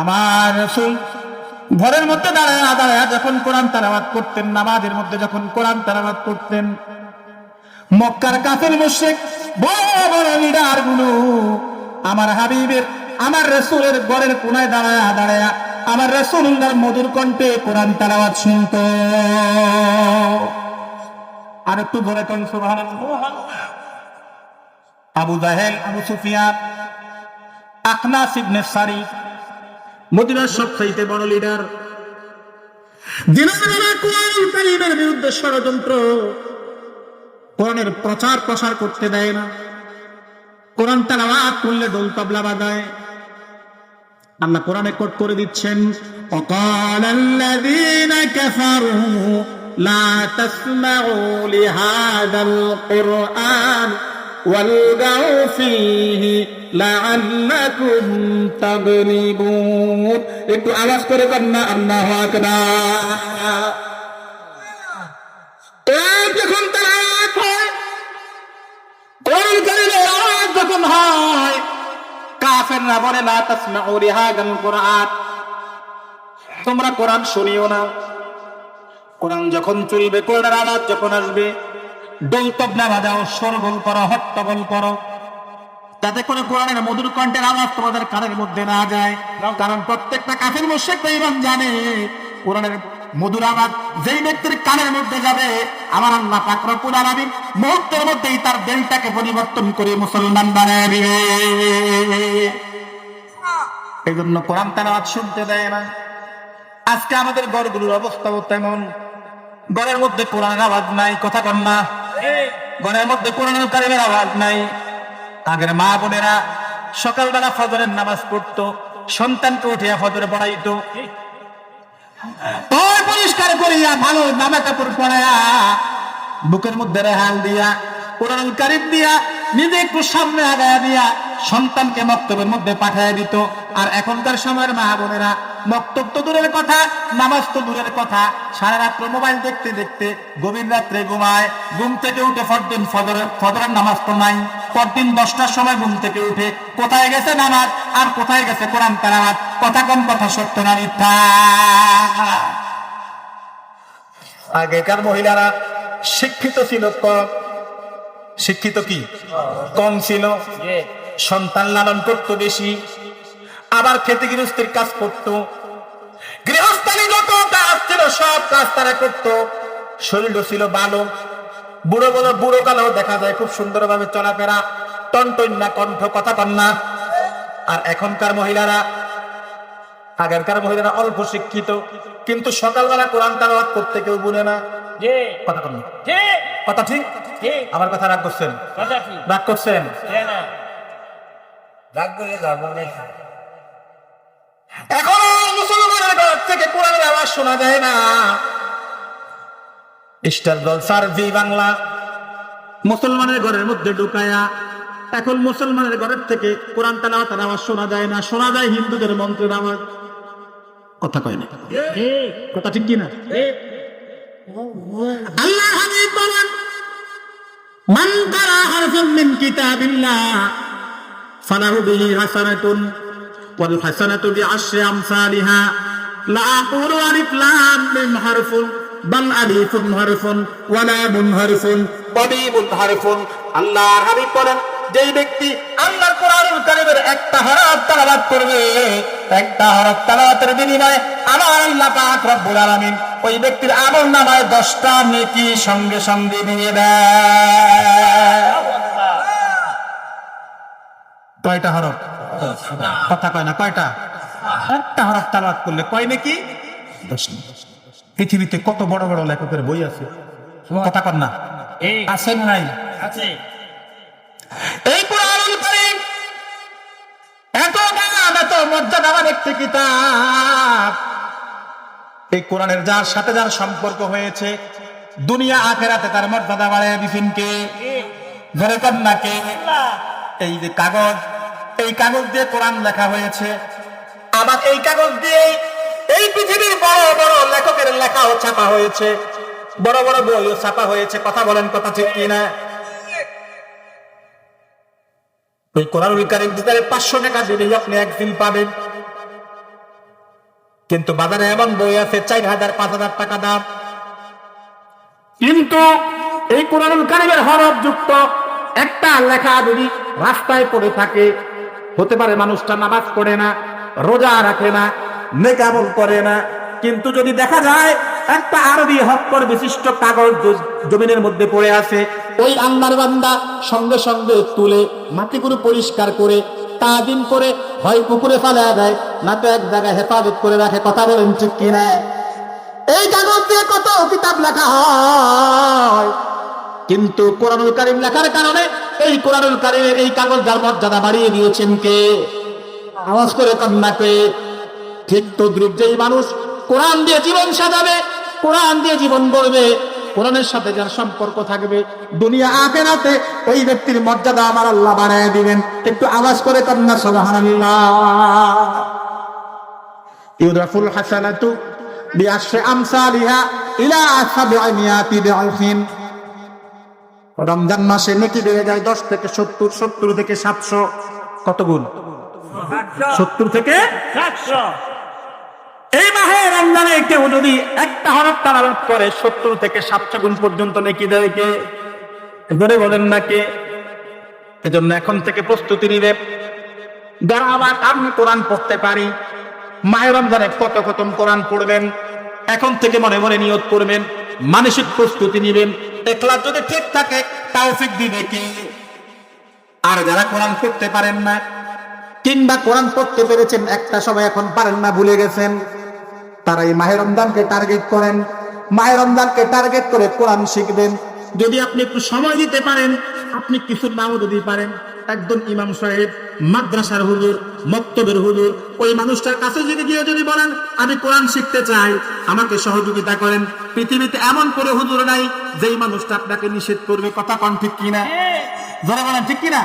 আমার রসুল ঘরের মধ্যে দাঁড়ায় দাঁড়ায়, যখন কোরআন তালাবাদ করতেন, নামাজের মধ্যে যখন কোরআন তালাবাদ করতেন, মক্কার কাফের মুশেক বড় বড় লিডারগুলো, আমার হাবিবের, আমার রসুলের ঘরের কোনায় দাঁড়ায় দাঁড়ায়, আমার রসুল্লাহর মধুর কণ্ঠে কোরআন তালাবাদ শুনত। আর একটু ধরে কোন, সুবহানাল্লাহ। আবু জাহেল, আবু সুফিয়ান আখনাস ইবনে সারি মদিনার সবচাইতে বড় লিডার দিনের বিরুদ্ধে ষড়যন্ত্র, কোরআনের প্রচার প্রসার করতে দেয় না। কোরআন করলে দোল তবলা বাজায়। আল্লাহ কোরআনে কোট করে দিচ্ছেন, অকাল আল্লাযীনা কাফারু, লা তাসমাউ লিহাদাল কুরআন। والغوا فيه لعلكم تغلبون একটু আওয়াজ করে কন্যা আল্লাহু আকবার কোরআন যখন তালাওয়াত হয় কোরআন কারিমের আওয়াজ যখন হয় কাফেররা বলে লা তাসমাউ লিহাদাল কোরআন তোমরা কোরআন শুনিও না কোরআন যখন চলবে কোরআনের আওয়াজ যখন আসবে ডোল তবলা বাজাও, সরগোল করো, হট্টগোল করো। যাতে করে কোরআনের মধুর কণ্ঠের আওয়াজ তোমাদের কানের মধ্যে না যায়। কারণ প্রত্যেকটা কাফের মোশেক ইমান জানে। কোরআনের মধুর আওয়াজ যেই ব্যক্তির কানের মধ্যে যাবে, আমার আল্লাহ পাক রব্বুল আলামিন মুহূর্তের মধ্যেই তার দিলটাকে পরিবর্তন করে মুসলমান বানায় দিবে। এই জন্য কোরআন তালাওয়াত শুনতে দেয় না। আজকে আমাদের গড়গুলোর অবস্থাও তেমন। গড়ের মধ্যে কোরআনের আওয়াজ নাই, কথা কন গড়ের মধ্যে কোরআন কারিমের আওয়াজ নাই। তাদের মা বোনেরা সকালবেলা ফজরের নামাজ পড়তো, সন্তানকে উঠিয়া ফজরে পড়াইতো। তোর পরিষ্কার করিয়া ভালো জামা কাপড় পরায়া, বুকের মধ্যে রেহাল দিয়া কোরআন কারিম দিয়া নিজে একটু সামনে আগায়া দিয়া সন্তানকে মক্তবের মধ্যে পাঠাইয়া দিত। আর এখনকার সময়ের মা বোনেরা মক্তব তো দূরের কথা, নামাজ তো দূরের কথা। সারা রাত্র মোবাইল দেখতে দেখতে গভীর রাত্রে ঘুমায়, ঘুম থেকে উঠে পরদিন ফজরের ফজরের নামাজ তো নাই। পরদিন দশটার সময় ঘুম থেকে উঠে কোথায় গেছে নামাজ, আর কোথায় গেছে কোরআন তালামাত কথা কম, কথা সত্য না মিথ্যা? আগেকার মহিলারা শিক্ষিত ছিল কম শিক্ষিত কি? কম ছিল। সন্তান লালন করতো বেশি। আবার খেতে গৃহস্থের কাজ করতো। গৃহস্থালী যত কাজ ছিল সব কাজ তারা করতো। শরীরও ছিল ভালো। বুড়ো বলো বুড়ো কালো দেখা যায় খুব সুন্দরভাবে চলাফেরা। টনটন্যা কণ্ঠ কথা কন্যা আর এখনকার মহিলারা আগেরকার মহিলারা অল্প শিক্ষিত। কিন্তু সকালবেলা কোরআন তালাওয়াত করতে কেউ বুনে না। কথা কন্যা কথা ঠিক? আমার কথা রাগ করছেন? রাগ করছেন? রাগ করে ধর্ম নেই। এখনও মুসলমানের ঘর থেকে কোরআনের আওয়াজ শোনা যায় না। স্টার জলসার জি বাংলা। মুসলমানের ঘরের মধ্যে ঢুকায়া এখন মুসলমানের ঘরের থেকে কোরআন তালাওয়াতের আওয়াজ শোনা যায় না। শোনা যায় হিন্দুদের মন্ত্রের আওয়াজ। কথা কয় না। কথা ঠিক কিনা? আল্লাহ হাবিব বলেন মান কারা হারফান মিন কিতাবিল্লাহ, ফালাহু বিহি হাসানাতুন, ওয়াল হাসানাতু বিআশরি আমসালিহা, লা আকুলু আলিফ লাম মিম হারফুন, বাল বলেন যেই ব্যক্তি আল্লাহর কোরআনুল কারীমের একটা হরফ তেলাওয়াত করবে একটা হরফ তেলাওয়াতের বিনিময়ে আমার আল্লাহ পাক রব্বুল আলামিন ওই ব্যক্তির আমল নামায় দশটা নেকি সঙ্গে সঙ্গে দিয়ে দেয়। কয়টা হরফ কথা কয় না কয়টা? একটা হরফ তালাত করলে কয় নাকি? দশ। পৃথিবীতে কত বড় বড় লেখকের বই আছে? কথা কর না। আছে না নাই? আছে। এই কোরআনুল কারীম এত এত একটি কিতাব। এই কোরআনের যার সাথে যার সম্পর্ক হয়েছে, দুনিয়া আখেরাতে তার মর্যাদা বাড়ায় বিপিনকে ধরে কন্যাকে এই যে কাগজ, এই কাগজ দিয়ে কোরআন লেখা হয়েছে। আবার এই কাগজ দিয়ে এই পৃথিবীর বড় বড় লেখকের লেখাও ছাপা হয়েছে। বড় বড় বইও ছাপা হয়েছে। কথা বলেন কথা ঠিক কিনা? ওই কোরআনুল কারিম দিতে পাঁচশো টাকা দিলেই আপনি একদিন পাবেন। কিন্তু বাজারে এমন বই আছে, চার হাজার, পাঁচ হাজার টাকা দাম। কিন্তু এই কোরআনুল কারিমের হরফ যুক্ত একটা লেখা যদি রাস্তায় পড়ে থাকে, হতে পারে মানুষটা নামাজ পড়ে না, রোজা রাখে না, নেকামল করে না, কিন্তু যদি দেখা যায় একটা আরবি হক্কর বিশিষ্ট কাগজ জমিনের মধ্যে পড়ে আছে। ওই আল্লাহর বান্দা সঙ্গে সঙ্গে তুলে মাটি করে পরিষ্কার করে তাদিন করে হয় পুকুরে ফেলা দেয়, না তো এক জায়গায় হেফাজত করে রাখে, কথা বলেন ঠিক কিনা? এই কাগজ দিয়ে কত কিতাব লেখা হয়? কিন্তু কোরআনুল কারিম লেখার কারণে এই কোরআনুল কারিমের এই কাগজ যার মর্যাদা বাড়িয়ে দিয়েছেন কে? আওয়াজ করে কন্যাকে ঠিক তদ্রুপ যেই মানুষ কোরআন দিয়ে জীবন সাজাবে কোরআন দিয়ে জীবন গড়বে কোরআনের সাথে যার সম্পর্ক থাকবে দুনিয়া আখেরাতে ওই ব্যক্তির মর্যাদা আমার আল্লাহ বাড়ায় দিবেন। একটু আওয়াজ করে কন্যা সুবহানাল্লাহ। ইউরাফুল হাসানাতু বিআশরি আমসালিহা ইলা সাবঈমিয়াতি বিআলফিন। রমজান মাসে নেকি বেড়ে যায় দশ থেকে সত্তর সত্তর থেকে সাতশো। কত গুণ? সত্তর থেকে এই মাহে রমজানে কেউ যদি একটা হরফ তালাবাদ করে সত্তর থেকে সাতশো গুণ পর্যন্ত নেকি দেয় কে? ধরে বলেন না কে? এজন্য এখন থেকে প্রস্তুতি নিবে। যারা আবার আমি কোরআন পড়তে পারি মায়ের রমজানে কত খতম কোরআন পড়বেন, এখন থেকে মনে মনে নিয়ত করবেন, মানসিক প্রস্তুতি নিবেন, এখলাস যদি ঠিক থাকে তাওফিক দিবে কে? আর যারা কোরআন পড়তে পারেন না, কিংবা কোরআন পড়তে পেরেছেন, একটা সময় এখন পারেন না, ভুলে গেছেন তারা এই মাহের রমজানকে টার্গেট করেন। মাহের রমজানকে টার্গেট করে কোরআন শিখবেন। যদি আপনি একটু সময় দিতে পারেন, আপনি কিছু নাও যদি পারেন। একজন ইমাম সাহেব, মাদ্রাসার হুজুর, মক্তবের হুজুর, ওই মানুষটার কাছে যদি গিয়ে যদি বলেন, আমি কোরআন শিখতে চাই, আমাকে সহযোগিতা করেন। পৃথিবীতে এমন করে হুজুর নাই, যেই মানুষটা আপনাকে নিষেধ করবে, কথা কন ঠিক কিনা? ধরে বলেন ঠিক কিনা?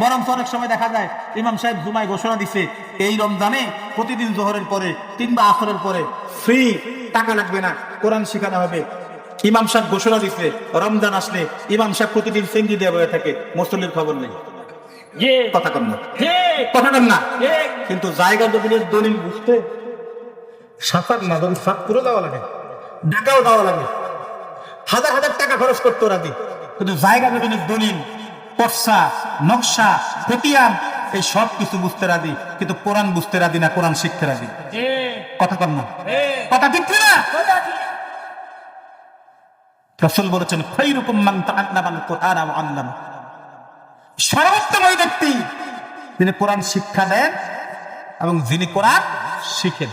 বরং অনেক সময় দেখা যায় ইমাম সাহেব জুমায় ঘোষণা দিছে এই রমজানে প্রতিদিন জোহরের পরে কিংবা আসরের পরে ফ্রি টাকা লাগবে না কোরআন শেখানো হবে। ইমাম সাহেব ঘোষণা দিছে রমজান আসলে ইমাম সাহেব প্রতিদিন সেঙ্গি দিয়ে বয়ে থাকে মুসল্লির খবর নেই। কথা কন না। কথা কন না। কিন্তু জায়গা জমিনের দলিল বুঝতে সাফার না দলিল সাফ করে দেওয়া লাগে টাকাও দেওয়া লাগে। হাজার হাজার টাকা খরচ করতে রাজি। কিন্তু জায়গা জমিনের দলিল পর্সা নকশা খতিয়ান এই সব কিছু বুঝতে রাজি কিন্তু কোরআন বুঝতে রাজি না কোরআন শিখতে রাজি? কথা কর না। কথা ঠিক না রসুল বলেছেন খৈরুকুম মান তাআল্লামাল কোরআন ওয়া আল্লামা। সর্বোত্তম ওই ব্যক্তি যিনি কোরআন শিক্ষা দেন এবং যিনি কোরআন শিখেন।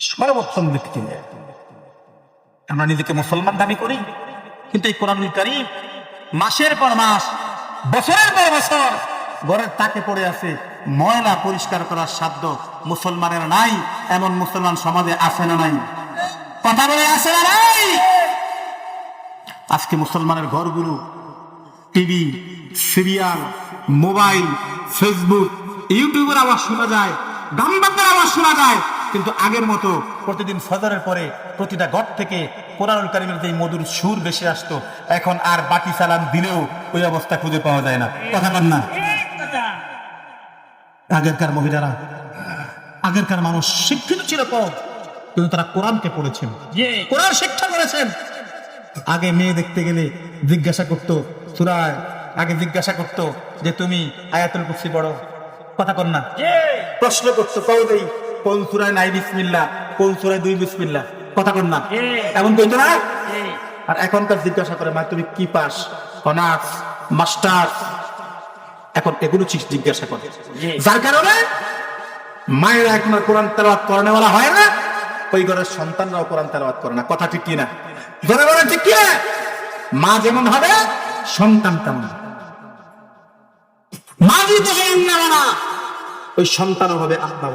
সর্বোত্তম ব্যক্তি। আমরা নিজেকে মুসলমান দাবি করি কিন্তু এই কোরআন কারিম মাসের পর মাস, বছরের পর বছর ঘরের তাকে পড়ে আছে ময়লা পরিষ্কার করার সাধ্য মুসলমানের নাই, এমন মুসলমান সমাজে আছে না নাই? কথা বলে আছে না নাই? আজকে মুসলমানের ঘরগুলো, টিভি, সিরিয়াল, মোবাইল, ফেসবুক, ইউটিউবের আওয়াজ শোনা যায় গামবাদ্দার আওয়াজ শোনা যায়, কিন্তু আগের মতো প্রতিদিন ফজরের পরে প্রতিটা ঘর থেকে কোরআনুল কারিমের যে মধুর সুর বেশি আসতো এখন আর বাটি চালান দিলেও ওই অবস্থা খুঁজে পাওয়া যায় না। কথা বল না। আগেরকার মহিলারা আগেরকার মানুষ শিক্ষিত ছিল কম কিন্তু তারা কোরআনকে পড়েছেন। কোরআন শিক্ষা করেছেন। আগে মেয়ে দেখতে গেলে জিজ্ঞাসা করতো সুরায় আগে জিজ্ঞাসা করতো যে তুমি আয়াতুল কুরসি পড়ো। কথা কর না। প্রশ্ন করতো দেই কোন সুরায় নাই বিসমিল্লাহ কোন সুরায় দুই বিসমিল্লাহ। কথা কর না। এমন কইতো না? আর এখনকার জিজ্ঞাসা করে মা তুমি কি পাস? Honours masters. এখন এগুলো জিজ্ঞাসা করে। যার কারণে মায়েরা এখন আর কোরআন তেলাওয়াত করানো বলা হয় না। ওই ঘরের সন্তানরাও কোরআন তেলাওয়াত করে না। কথা ঠিক কি না ধরে বলেন ঠিক কি না? মা যেমন হবে সন্তান তেমন মা যদি হয় আল্লাহওয়ালা, ওই সন্তানও হবে আল্লাহ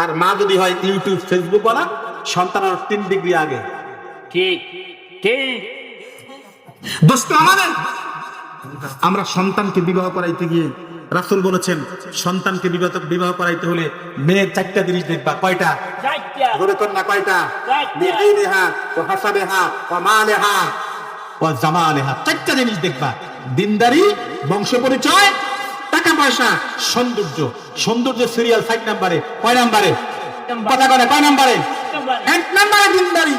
আর মা যদি হয় ইউটিউব ফেসবুক বলা সন্তান আর তিন ডিগ্রি আগে। ঠিক ঠিক দোস্ত আমাদের? আমরা সন্তানকে বিবাহ করাইতে গিয়ে রাসুল বলেছেন সন্তানকে বিবাহ বিবাহ করাইতে হলে মেয়ের চারটা জিনিস দেখবা। কয়টা? ধরে কয়টা? ও জামালেহা চারটা জিনিস দেখবা। দিনদারি বংশ পরিচয় টাকা পয়সা সৌন্দর্য। সৌন্দর্য সিরিয়াল সাইড নাম্বারে কয় নাম্বারে কথা কয় নাম্বারে এক নাম্বারে দিনদারি।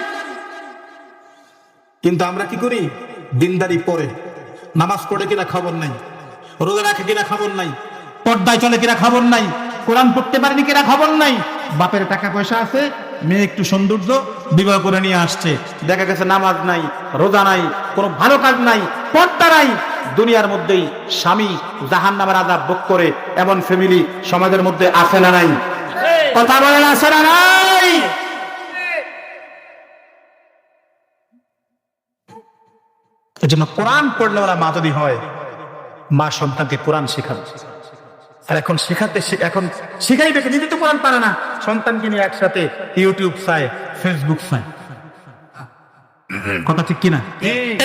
কিন্তু আমরা কি করি? দিনদারি পরে। নামাজ পড়ে কিনা খবর নাই। রোজা রাখে কিনা খবর নাই। পর্দায় চলে কিনা খবর নাই। কোরআন পড়তে পারেনি কিনা খবর নাই। বাপের টাকা পয়সা আছে মেয়ে একটু সৌন্দর্য বিবাহ করে নিয়ে আসছে। দেখা গেছে নামাজ নাই রোজা নাই কোনো ভালো কাজ নাই পর্দা নাই। দুনিয়ার মধ্যেই স্বামী জাহান নামের আজাব ভোগ করে এমন ফ্যামিলি সমাজের মধ্যে আছে না নাই? কথা বলেন আছে না নাই? এজন্য কোরআন পড়লে ওরা মা যদি হয়। মা সন্তানকে কোরআন শেখাবে আর এখন শেখাতে এখন শেখাইবে কি? নিজে তো কোরআন পারে না। সন্তানকে নিয়ে একসাথে ইউটিউব চায় ফেসবুক চায়। কথা ঠিক কিনা?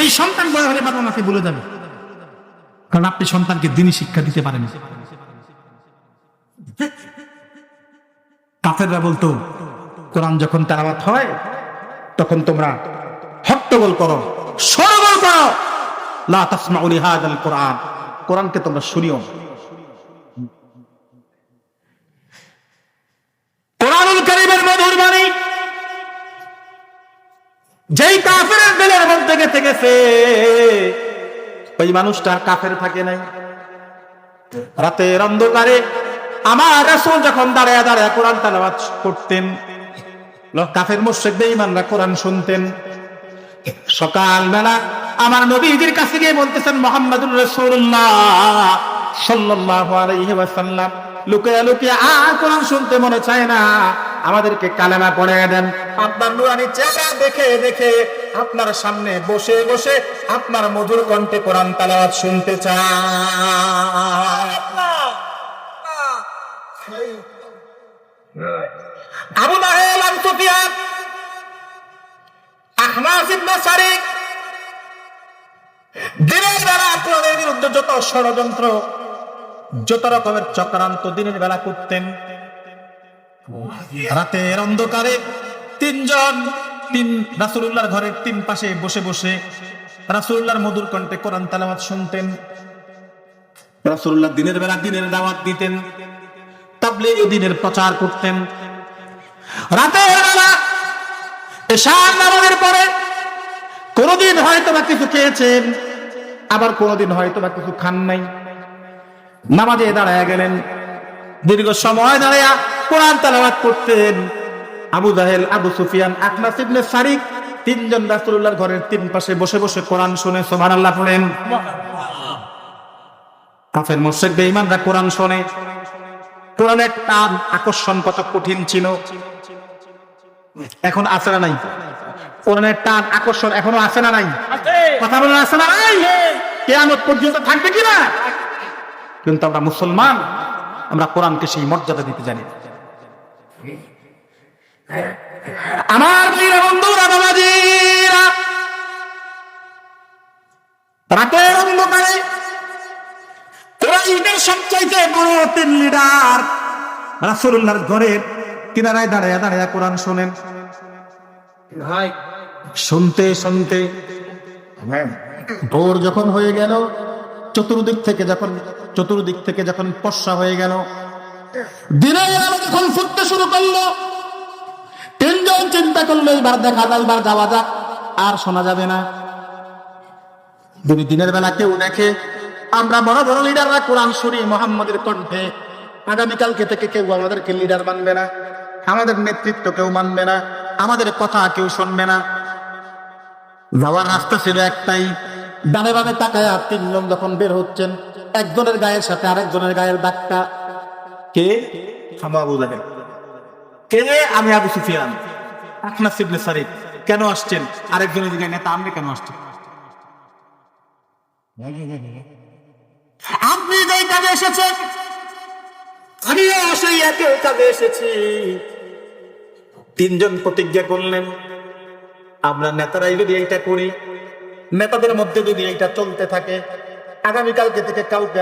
এই সন্তান বড় হলে বাবা মাকে বলে যাবে কারণ আপনি সন্তানকে দিনই শিক্ষা দিতে পারেন। কাফেররা বলতো কোরআন যখন তারাবাত হয় তখন তোমরা হট্টগোল করো সরগোল লিহাদাল কোরআন। কোরআনকে তোমরা শুনিও। যেই কাফেরের দিলের মধ্যে গেছে গেছে। ওই মানুষটা কাফের থাকে নাই। রাতের অন্ধকারে আমার রাসূল যখন দাঁড়ায় দাঁড়ায় কোরআন করতেন, কাফের মোর্শেক বেঈমানরা কোরআন শুনতেন। সকালবেলা আমার নবীজির কাছে গিয়ে বলতেছেন, মোহাম্মদুর রসুল্লাহ সাল্লাল্লাহু লুকিয়া লুকিয়ে লুকিয়ে আর কোরআন শুনতে মনে চায় না। আমাদেরকে কালেমা পড়ে দেন। আপনার নুরানি চেহারা দেখে দেখে আপনার সামনে বসে বসে আপনার মধুর কণ্ঠে কোরআন তালাওয়াত শুনতে চায় আবু জাহেল আবু সুফিয়ান আহমাস ইবনে সারিক দিনের বেলা কোরআনের বিরুদ্ধে যত ষড়যন্ত্র যত রকমের চক্রান্ত দিনের বেলা করতেন, রাতের অন্ধকারে তিনজন, তিন রাসূলুল্লাহর ঘরের তিন পাশে বসে বসে রাসূলুল্লাহর মধুর কণ্ঠে কোরআন তেলাওয়াত শুনতেন, রাসূলুল্লাহ দিনের বেলা দিনের দাওয়াত দিতেন তাবলীগ দিনের প্রচার করতেন। রাতের বেলা নামাজের পরে কোনদিন হয়তো বা কিছু খেয়েছেন আবার কোনদিন হয়তো বা কিছু খান নাই। নামাজে দাঁড়ায় গেলেন। দীর্ঘ সময় দাঁড়ায়া কোরআন তালাবাত করতেন। আবু জাহেল আবু সুফিয়ান আকনাস ইবনে সারিক তিনজন রাসূলুল্লাহর ঘরের তিন পাশে বসে বসে কোরআন শুনে সুবহানাল্লাহ পড়েন। কাফের মুশরিক বেঈমানরা কোরআন শোনে। কোরআনের টান আকর্ষণ কত কঠিন ছিল। এখন আছে না নাই? কোরআনের টান আকর্ষণ এখনও আছে না নাই? কথা বলেন আছে না নাই? কেয়ামত পর্যন্ত থাকবে কিনা? কিন্তু আমরা মুসলমান আমরা কোরআনকে সেই মর্যাদা দিতে জানি। আমার বন্ধুরা বাবাজিরা রাতের অন্ধকারে কোরআনের সবচাইতে বড় তিন লিডার রাসূলুল্লাহর ঘরের কিনারায় দাঁড়ায় দাঁড়ায় কোরআন শোনেন। ভাই শুনতে শুনতে ভোর যখন হয়ে গেল, চতুর্দিক থেকে যখন, চতুর্দিক থেকে যখন পশা হয়ে গেল দিনের যখন ফুটতে শুরু করল, তিনজন চিন্তা করল, এবার দেখা যায় এবার যাওয়া যাক, আর শোনা যাবে না। যদি দিনের বেলা কেউ দেখে, আমরা বড় বড় লিডাররা কোরআন শুনি মোহাম্মদের কণ্ঠে, আগামীকালকে থেকে কেউ আমাদেরকে লিডার মানবে না, আমাদের নেতৃত্ব কেউ মানবে না, আমাদের কথা কেউ শুনবে না। যাওয়ার রাস্তা ছিল একটাই ডানে বামে তাকায় তিনজন যখন বের হচ্ছেন, একজনের গায়ের সাথে আরেকজনের গায়ের দাগটা কে? থামা আবু কে? আমি আবু সুফিয়ান। আখনা সিবনে সারিফ কেন আসছেন? আরেকজনের দিকে নেতা, আপনি কেন আসছেন? আপনি যেই কাজে এসেছেন, আমিও সেই একই কাজে এসেছি। তিনজন প্রতিজ্ঞা করলেন, আমরা নেতারাই যদি এইটা করি নেতাদের মধ্যে যদি এইটা চলতে থাকে আগামীকালকে থেকে কাউকে